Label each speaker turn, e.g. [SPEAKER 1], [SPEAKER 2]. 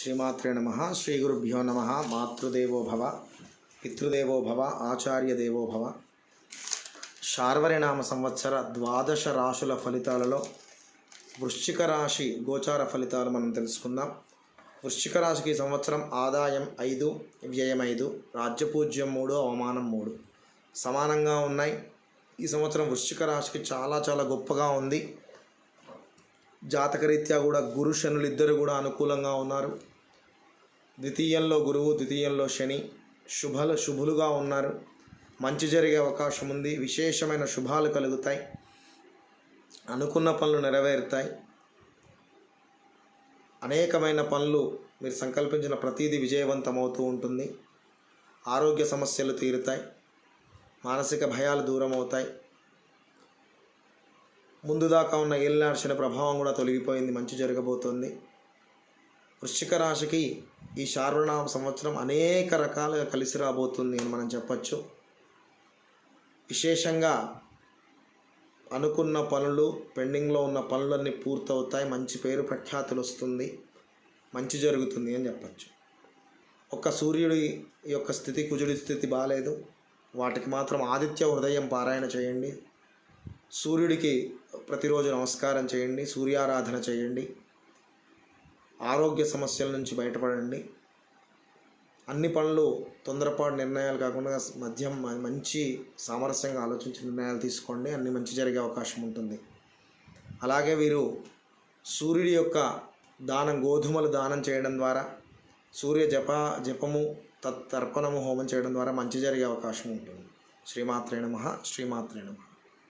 [SPEAKER 1] శ్రీమాత్రే నమ శ్రీ గురుభ్యో నమ మాతృదేవో భవ పితృదేవో భవ ఆచార్యదేవో భవ. శార్వరినామ సంవత్సర ద్వాదశ రాశుల ఫలితాలలో వృశ్చిక రాశి గోచార ఫలితాలు మనం తెలుసుకుందాం. వృశ్చిక రాశికి సంవత్సరం ఆదాయం ఐదు వ్యయం ఐదు రాజ్యపూజ్యం మూడు అవమానం మూడు. సమానంగా ఉన్నాయి. ఈ సంవత్సరం వృశ్చిక రాశికి చాలా చాలా గొప్పగా ఉంది. జాతకరీత్యా కూడా గురు శనులు ఇద్దరు కూడా అనుకూలంగా ఉన్నారు. ద్వితీయంలో గురువు ద్వితీయంలో శని. శుభలు శుభులుగా ఉన్నారు. మంచి జరిగే అవకాశం ఉంది. విశేషమైన శుభాలు కలుగుతాయి. అనుకున్న పనులు నెరవేరుతాయి. అనేకమైన పనులు మీరు సంకల్పించిన ప్రతీది విజయవంతమవుతూ ఉంటుంది. ఆరోగ్య సమస్యలు తీరుతాయి. మానసిక భయాలు దూరం అవుతాయి ముందు దాకా ఉన్న ఏలినార్చిన ప్రభావం కూడా తొలగిపోయింది. మంచి జరగబోతోంది. వృశ్చిక రాశికి ఈ శార్వనామ సంవత్సరం అనేక రకాలుగా కలిసి రాబోతుంది అని మనం చెప్పచ్చు. విశేషంగా అనుకున్న పనులు పెండింగ్లో ఉన్న పనులన్నీ పూర్తవుతాయి. మంచి పేరు ప్రఖ్యాతులు వస్తుంది. మంచి జరుగుతుంది అని చెప్పచ్చు. ఒక్క సూర్యుడి యొక్క స్థితి కుజుడి స్థితి బాగాలేదు వాటికి మాత్రం ఆదిత్య హృదయం పారాయణ చేయండి. సూర్యుడికి ప్రతిరోజు నమస్కారం చేయండి. సూర్యారాధన చేయండి. ఆరోగ్య సమస్యల నుంచి బయటపడండి. అన్ని పనులు తొందరపాటు నిర్ణయాలు కాకుండా మధ్యం మంచి సామరస్యంగా ఆలోచించి నిర్ణయాలు తీసుకోండి. అన్ని మంచి జరిగే అవకాశం ఉంటుంది. అలాగే వీరు సూర్యుడి యొక్క దానం గోధుమలు దానం చేయడం ద్వారా సూర్య జప జపము తత్ తర్పణము హోమం చేయడం ద్వారా మంచి జరిగే అవకాశం ఉంటుంది. శ్రీమాత్రే నమ శ్రీమాత్రే నమ.